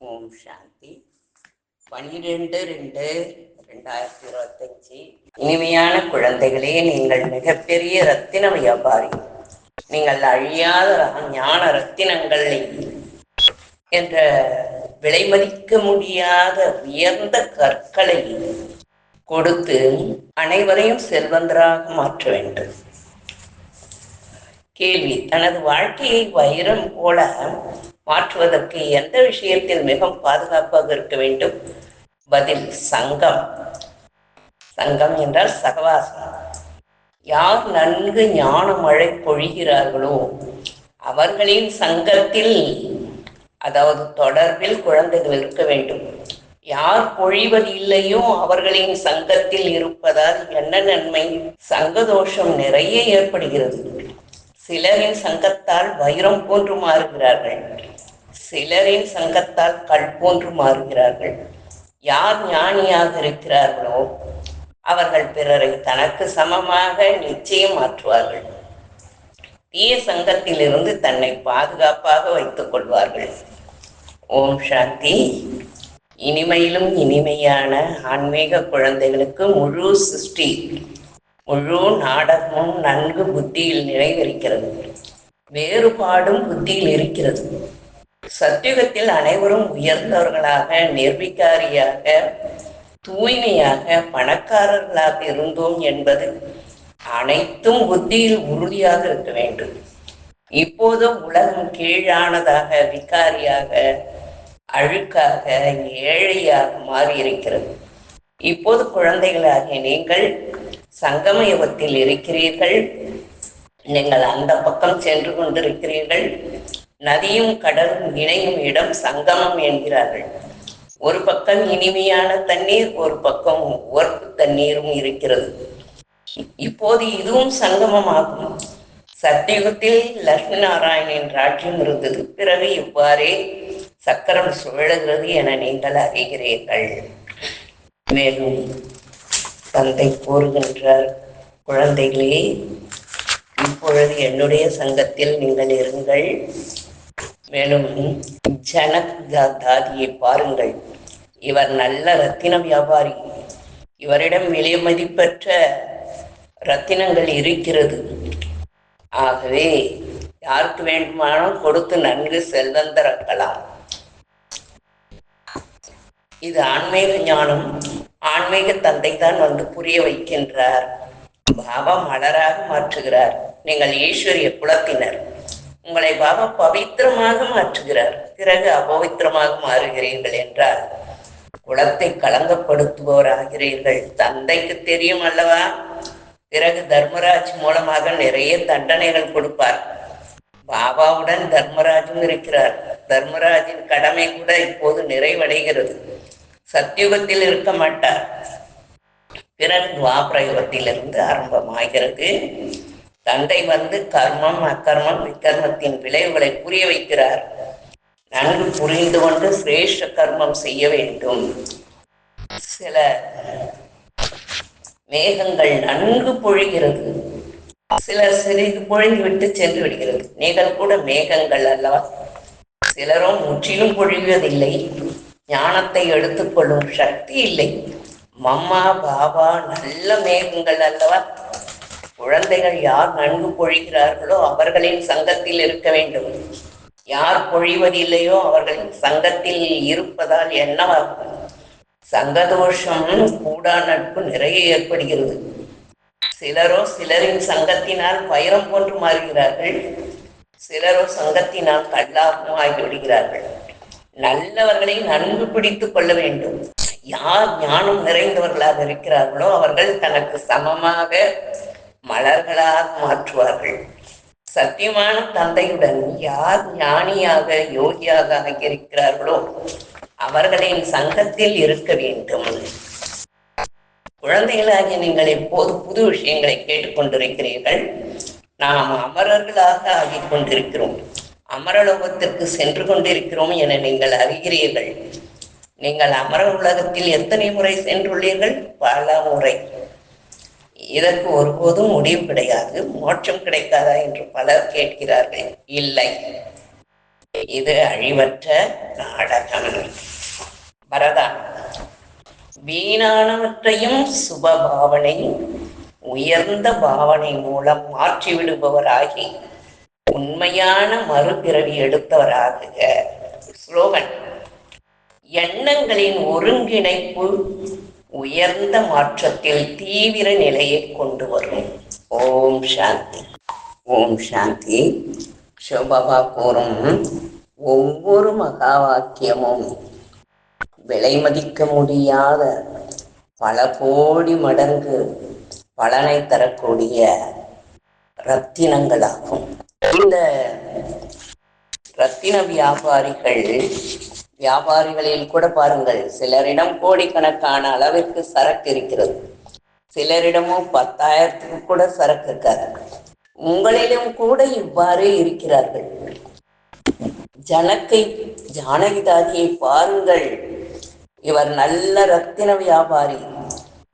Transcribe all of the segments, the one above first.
ஓம் சாந்தி. பன்னிரெண்டு ரெண்டு ரெண்டாயிரத்தி இருபத்தஞ்சி. இனிமையான குழந்தைகளே நீங்கள் மிகப்பெரிய ரத்தின வியாபாரி. நீங்கள் அழியாத ஞான ரத்தினங்கள் என்ற விலைமதிக்க முடியாத உயர்ந்த கற்களை கொடுத்து அனைவரையும் செல்வந்தராக மாற்ற வேண்டும். கேள்வி. தனது வாழ்க்கையை வைரம் போல மாற்றுவதற்கு எந்த விஷயத்தில் மிகவும் பாதுகாப்பாக இருக்க வேண்டும்? பதில் சங்கம். சங்கம் என்றால் சகவாசம். யார் நன்கு ஞான மழை பொழிகிறார்களோ அவர்களின் சங்கத்தில் அதாவது தொடர்பில் குழந்தைகள் இருக்க வேண்டும். யார் பொழிவது இல்லையோ அவர்களின் சங்கத்தில் இருப்பதால் என்ன நன்மை? சங்கதோஷம் நிறைய ஏற்படுகிறது. சிலரின் சங்கத்தால் வைரம் போன்று மாறுகிறார்கள். சிலரின் சங்கத்தால் கல் போன்று மாறுகிறார்கள். யார் ஞானியாக இருக்கிறார்களோ அவர்கள் பிறரை தனக்கு சமமாக நிச்சயம் மாற்றுவார்கள். தீய சங்கத்திலிருந்து தன்னை பாதுகாப்பாக வைத்துக் கொள்வார்கள். ஓம் சாந்தி. இனிமையிலும் இனிமையான ஆன்மீக குழந்தைகளுக்கு முழு சிருஷ்டி. முழு நாடகமும் நன்கு புத்தியில் நிறைவிருக்கிறது. வேறுபாடும் புத்தியில் இருக்கிறது. சத்தியுகத்தில் அனைவரும் உயர்ந்தவர்களாக நிர்விகாரியாக தூய்மையாக பணக்காரர்களாக இருந்தோம் என்பது அனைத்தும் புத்தியில் உறுதியாக இருக்க வேண்டும். இப்போது உலகம் கீழானதாக விகாரியாக அழுக்காக ஏழையாக மாறியிருக்கிறது. இப்போது குழந்தைகளாகிய நீங்கள் சங்கம யுகத்தில் இருக்கிறீர்கள். நீங்கள் அந்த பக்கம் சென்று கொண்டிருக்கிறீர்கள். நதியும் கடலும் இணையும் இடம் சங்கமம் என்கிறார்கள். ஒரு பக்கம் இனிமையான தண்ணீர் ஒரு பக்கம் உவர்ப்பு தண்ணீரும் இருக்கிறது. இப்போது இதுவும் சங்கமமாகும். சத்தியுகத்தில் லட்சுமி நாராயணின் ராஜ்யம் இருந்தது. பிறகு இவ்வாறே சக்கரம் சுழலுகிறது என நீங்கள் அறிகிறீர்கள். மேலும் தந்தை கூறுகின்றார் குழந்தைகளே இப்பொழுது என்னுடைய சங்கத்தில் நீங்கள் இருங்கள். மேலும் ஜனக் தாதியை பாருங்கள். இவர் நல்ல ரத்தின வியாபாரி. இவரிடம் விலை மதிப்பற்ற ரத்தினங்கள் இருக்கிறது. ஆகவே யாருக்கு வேண்டுமானாலும் கொடுத்து நன்கு செல்வந்தராக்கலாம் இது ஆன்மீக ஞானம். ஆன்மீக தந்தை தான் வந்து புரிய வைக்கின்றார். பாபா மலராக மாற்றுகிறார். நீங்கள் ஈஸ்வரிய குலத்தினர். உங்களை பாபா பவித்திரமாக மாற்றுகிறார். பிறகு அபவித்திரமாக மாறுகிறீர்கள் என்றால் குலத்தை களங்கப்படுத்துவோராகிறீர்கள் தந்தைக்கு தெரியும் அல்லவா? பிறகு தர்மராஜ் மூலமாக நிறைய தண்டனைகள் கொடுப்பார். பாபாவுடன் தர்மராஜும் இருக்கிறார். தர்மராஜின் கடமை கூட இப்போது நிறைவடைகிறது. சத்தியுகத்தில் இருக்க மாட்டார். பிறகு துவாபிரயுகத்திலிருந்து ஆரம்பமாகிறது. தந்தை வந்து கர்மம் அக்கர்மம் விக்கர்மத்தின் விளைவுகளை புரிய வைக்கிறார். நன்கு புரிந்து கொண்டு சிரேஷ்ட கர்மம் செய்ய வேண்டும். சில மேகங்கள் நன்கு பொழிகிறது. சில சிறிது பொழிந்து விட்டு சென்று விடுகிறது. நீங்கள் கூட மேகங்கள் அல்லவா? சிலரும் முற்றிலும் பொழிவதில்லை. ஞானத்தை எடுத்துக்கொள்ளும் சக்தி இல்லை. மம்மா பாபா நல்ல மேகங்கள் அல்லவா? குழந்தைகள் யார் நன்கு பொழிகிறார்களோ அவர்களின் சங்கத்தில் இருக்க வேண்டும். யார் பொழிவதில்லையோ அவர்களின் சங்கத்தில் இருப்பதால் என்னவாகும்? சங்கதோஷம் கூடா நட்பு நிறைய ஏற்படுகிறது. சிலரோ சிலரின் சங்கத்தினால் வைரம் போன்று மாறுகிறார்கள். சிலரோ சங்கத்தினால் கல்லாகவும் ஆகிவிடுகிறார்கள் நல்லவர்களை நன்கு பிடித்துக் கொள்ள வேண்டும். யார் ஞானம் நிறைந்தவர்களாக இருக்கிறார்களோ அவர்கள் தனக்கு சமமாக மலர்களாக மாற்றுவார்கள். சத்தியமான தந்தையுடன் யார் ஞானியாக யோகியாக இருக்கிறார்களோ அவர்களின் சங்கத்தில் இருக்க வேண்டும். குழந்தைகளாகிய நீங்கள் எப்போது புது விஷயங்களை கேட்டுக்கொண்டிருக்கிறீர்கள்? நாம் அமரர்களாக ஆகிக் கொண்டிருக்கிறோம் அமரலோகத்திற்கு சென்று கொண்டிருக்கிறோம் என நீங்கள் அறிகிறீர்கள். நீங்கள் அமர உலகத்தில் எத்தனை முறை சென்றுள்ளீர்கள்? பல முறை. இதற்கு ஒருபோதும் முடிவு கிடையாது. மோட்சம் கிடைக்காதா என்று பலர் கேட்கிறார்கள். இல்லை. இது அழிவற்ற நாடகம். பரதா வீணானவற்றையும் சுப பாவனை உயர்ந்த பாவனை மூலம் மாற்றிவிடுபவராகி உண்மையான மறுபிறவி எடுத்தவராகுக. ஸ்லோகன். எண்ணங்களின் ஒருங்கிணைப்பு உயர்ந்த மாற்றத்தில் தீவிர நிலையை கொண்டு வரும். ஓம் சாந்தி. ஓம் சாந்தி. சிவபாபா கூறும் ஒவ்வொரு மகா வாக்கியமும் விலை மதிக்க முடியாத பல கோடி மடங்கு பலனை தரக்கூடிய ரத்தினங்களாகும். இந்த ரத்தின வியாபாரிகள் வியாபாரிகளில் கூட பாருங்கள் சிலரிடம் கோடிக்கணக்கான அளவிற்கு சரக்கு இருக்கிறது. சிலரிடமும் பத்தாயிரத்துக்கு கூட சரக்கு இருக்காது. உங்களிலும் கூட இவ்வாறே இருக்கிறார்கள். ஜனக்கை ஜானகிதாதியை பாருங்கள். இவர் நல்ல ரத்தின வியாபாரி.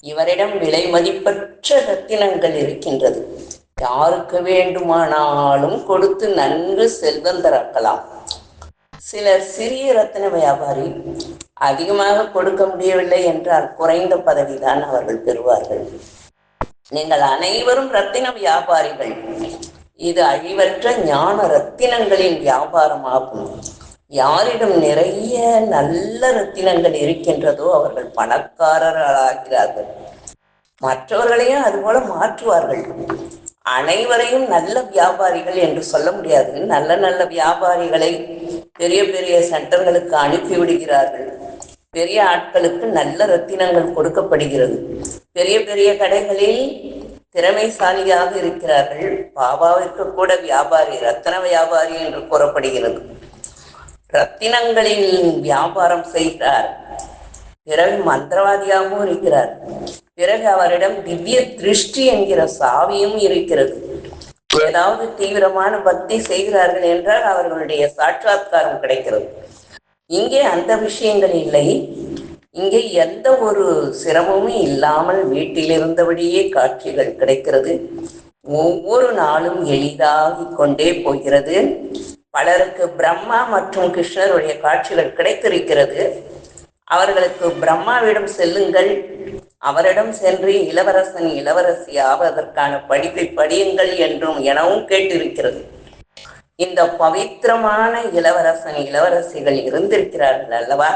இவரிடம் விலை மதிப்பற்ற ரத்தினங்கள் இருக்கின்றது. யாருக்கு வேண்டுமானாலும் கொடுத்து நன்கு செல்வந்தராக்கலாம் சிலர் சிறிய ரத்தின வியாபாரி அதிகமாக கொடுக்க முடியவில்லை என்றால் குறைந்த பதவிதான் அவர்கள் பெறுவார்கள். நீங்கள் அனைவரும் ரத்தின வியாபாரிகள். இது அழிவற்ற ஞான ரத்தினங்களின் வியாபாரமாகும். யாரிடம் நிறைய நல்ல ரத்தினங்கள் இருக்கின்றதோ அவர்கள் பணக்காரர்களாகிறார்கள். மற்றவர்களையும் அதுபோல மாற்றுவார்கள். அனைவரையும் நல்ல வியாபாரிகள் என்று சொல்ல முடியாது. நல்ல நல்ல வியாபாரிகளை பெரிய பெரிய சென்டர்களுக்கு அனுப்பி விடுகிறார்கள். பெரிய ஆட்களுக்கு நல்ல ரத்தினங்கள் கொடுக்கப்படுகிறது. பெரிய பெரிய கடைகளில் திறமைசாலியாக இருக்கிறார்கள். பாபாவிற்கு கூட வியாபாரி ரத்தன வியாபாரி என்று கூறப்படுகிறது. ரத்தினங்களில் வியாபாரம் செய்கிறார். பிறகு மந்திரவாதியாகவும் இருக்கிறார். பிறகு அவரிடம் திவ்ய திருஷ்டி என்கிற சாவியும் இருக்கிறது. ஏதாவது தீவிரமான பக்தி செய்கிறார்கள் என்றால் அவர்களுடைய சாட்சாத்காரம் கிடைக்கிறது. இங்கே அந்த விஷயங்கள் இல்லை. இங்கே எந்த ஒரு சிரமமும் இல்லாமல் வீட்டில் இருந்தபடியே காட்சிகள் கிடைக்கிறது. ஒவ்வொரு நாளும் எளிதாகி கொண்டே போகிறது. பலருக்கு பிரம்மா மற்றும் கிருஷ்ணருடைய காட்சிகள் கிடைத்திருக்கிறது. அவர்களுக்கு பிரம்மாவிடம் செல்லுங்கள். அவரிடம் சென்று இளவரசன் இளவரசி ஆவதற்கான படிப்பை படியுங்கள் என்றும் எனவும் கேட்டிருக்கிறது. இந்த பவித்திரமான இளவரசன் இளவரசிகள் இருந்திருக்கிறார்கள் அல்லவா?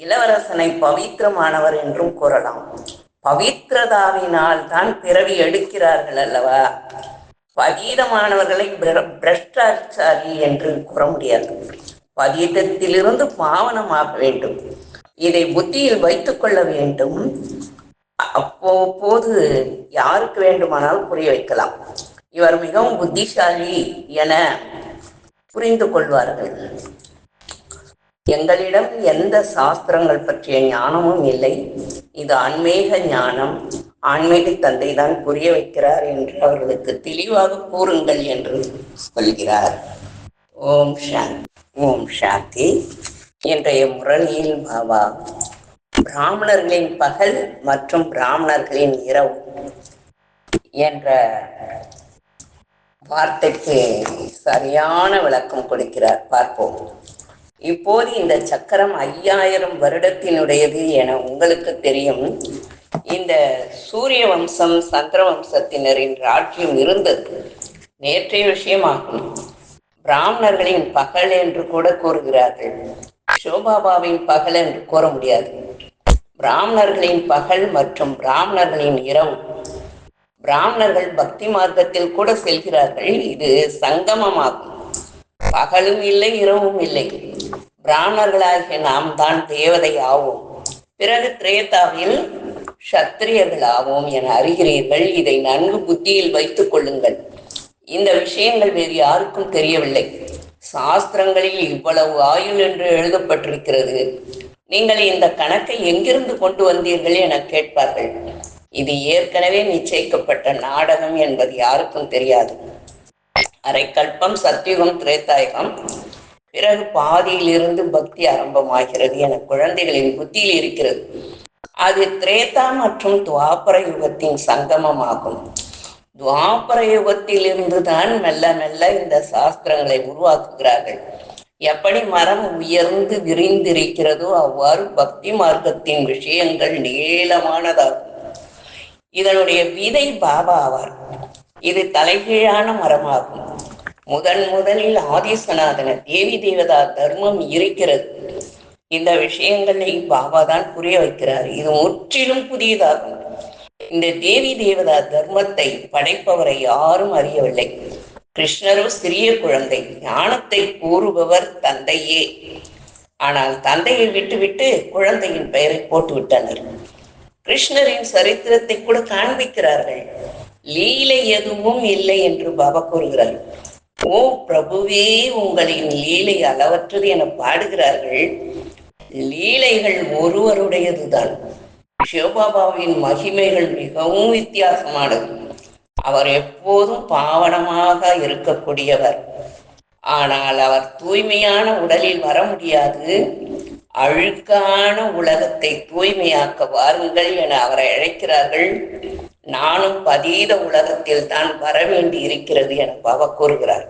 இளவரசனை பவித்திரமானவர் என்றும் கூறலாம். பவித்திரதாவினால் தான் பிறவி எடுக்கிறார்கள் அல்லவா? பகீதமானவர்களை பிரஷ்டாச்சாரி என்று கூற முடியாது. பகீதத்திலிருந்து பாவனமாக வேண்டும். இதை புத்தியில் வைத்துக் கொள்ள வேண்டும். அப்போ போது யாருக்கு வேண்டுமானாலும் புரிய வைக்கலாம். இவர் மிகவும் புத்திசாலி என புரிந்து கொள்வார்கள். எங்களிடம் எந்த சாஸ்திரங்கள் பற்றிய ஞானமும் இல்லை. இது ஆன்மீக ஞானம். ஆன்மீக தந்தை தான் புரிய வைக்கிறார் என்று அவர்களுக்கு தெளிவாக கூறுங்கள் என்று சொல்கிறார். ஓம் சாந்தி. ஓம் சாந்தி. இன்றைய முரளியில் பாபா பிராமணர்களின் பகல் மற்றும் பிராமணர்களின் இரவு என்ற வார்த்தைக்கு சரியான விளக்கம் கொடுக்கிறார். பார்ப்போம். இப்போது இந்த சக்கரம் ஐயாயிரம் வருடத்தினுடையது என உங்களுக்கு தெரியும். இந்த சூரிய வம்சம் சந்திர வம்சத்தினரின் ராஜ்யம் இருந்தது. நேற்றைய விஷயமாகும். பிராமணர்களின் பகல் என்று கூட கூறுகிறார்கள். சிவபாபாவின் பகல் என்று கூற முடியாது. பிராமணர்களின் பகல் மற்றும் பிராமணர்களின் இரவு. பிராமணர்கள் பக்தி மார்க்கத்தில் கூட செல்கிறார்கள். இது சங்கமமாகும். பகலும் இல்லை இரவும் இல்லை. பிராமணர்களாகிய நாம் தான் தேவதை ஆவோம். பிறகு திரேதாவில் சத்திரியர்கள் ஆவோம் என அறிகிறீர்கள். இதை நன்கு புத்தியில் வைத்துக் கொள்ளுங்கள். இந்த விஷயங்கள் வேறு யாருக்கும் தெரியவில்லை. சாஸ்திரங்களில் இவ்வளவு ஆயுள் என்று எழுதப்பட்டிருக்கிறது. நீங்கள் இந்த கணக்கை எங்கிருந்து கொண்டு வந்தீர்கள் என கேட்பார்கள். இது ஏற்கனவே நிச்சயிக்கப்பட்ட நாடகம் என்பது யாருக்கும் தெரியாது. அரைக்கல்பம் சத்தியுகம் திரேத்தாயகம் பிறகு பாதியிலிருந்து பக்தி ஆரம்பமாகிறது என குழந்தைகளின் புத்தியில் இருக்கிறது. அது திரேதா மற்றும் துவாபர யுகத்தின் சங்கமமாகும். துவாபர யுகத்திலிருந்து தான் மெல்ல மெல்ல இந்த சாஸ்திரங்களை உருவாக்குகிறார்கள். எப்படி மரம் உயர்ந்து விரிந்திருக்கிறதோ அவ்வாறு பக்தி மார்க்கத்தின் விஷயங்கள் நீளமானதாகும். இதனுடைய விதை பாபா ஆவார். இது தலைகீழான மரமாகும். முதன் முதலில் ஆதிசநாதன தேவி தேவதா தர்மம் இருக்கிறது. இந்த விஷயங்களை பாபா தான் புரிய வைக்கிறார். இது முற்றிலும் புதியதாகும். இந்த தேவி தேவதா தர்மத்தை படைப்பவரை யாரும் அறியவில்லை. கிருஷ்ணரோ சிறிய குழந்தை ஞானத்தை கூறுபவர் தந்தையே. ஆனால் தந்தையை விட்டுவிட்டு குழந்தையின் பெயரை போட்டு விட்டனர் கிருஷ்ணரின் சரித்திரத்தை கூட காண்பிக்கிறார்கள். லீலை எதுவும் இல்லை என்று பாபா கூறுகிறார். ஓ பிரபுவே உங்களின் லீலை அளவற்றது என பாடுகிறார்கள். லீலைகள் ஒருவருடையதுதான். சிவபாபாவின் மகிமைகள் மிகவும் வித்தியாசமானது. அவர் எப்போதும் பாவனமாக இருக்கக்கூடியவர். ஆனால் அவர் தூய்மையான உடலில் வர முடியாது. அழுக்கான உலகத்தை தூய்மையாக்க வாருங்கள் என அவரை அழைக்கிறார்கள். நானும் பதீத உலகத்தில் தான் வர வேண்டி இருக்கிறது என பாபா கூறுகிறார்.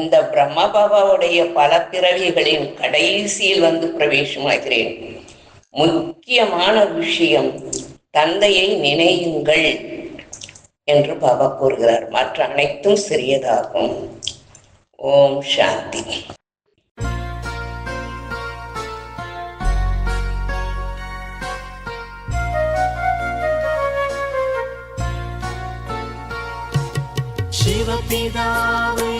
இந்த பிரம்ம பாபாவுடைய பல பிறவிகளின் கடைசியில் வந்து பிரவேசமாகிறேன். முக்கியமான விஷயம் தந்தையை நினையுங்கள். என்று பாபா கூறுகிறார். மற்ற அனைத்தும் சிறியதாகும். ஓம் சாந்தி. சிவபிதாவே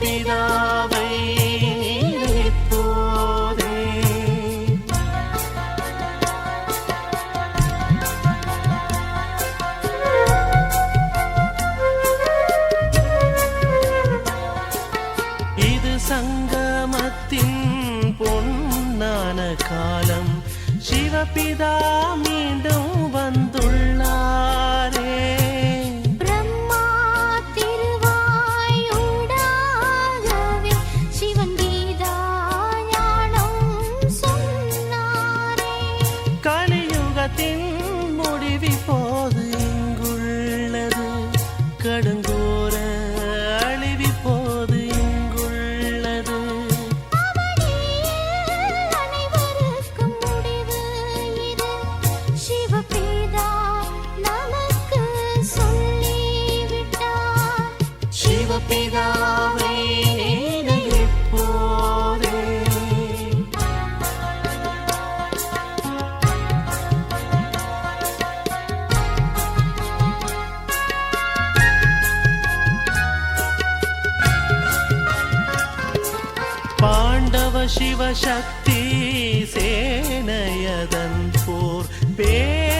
சிவபிதாவை சங்கமத்தின் பொன்னான காலம். சிவபிதா மீண்டும் வந்துள்ள கடுங்கோர சிவசக்தி சேனையதன் போர். பே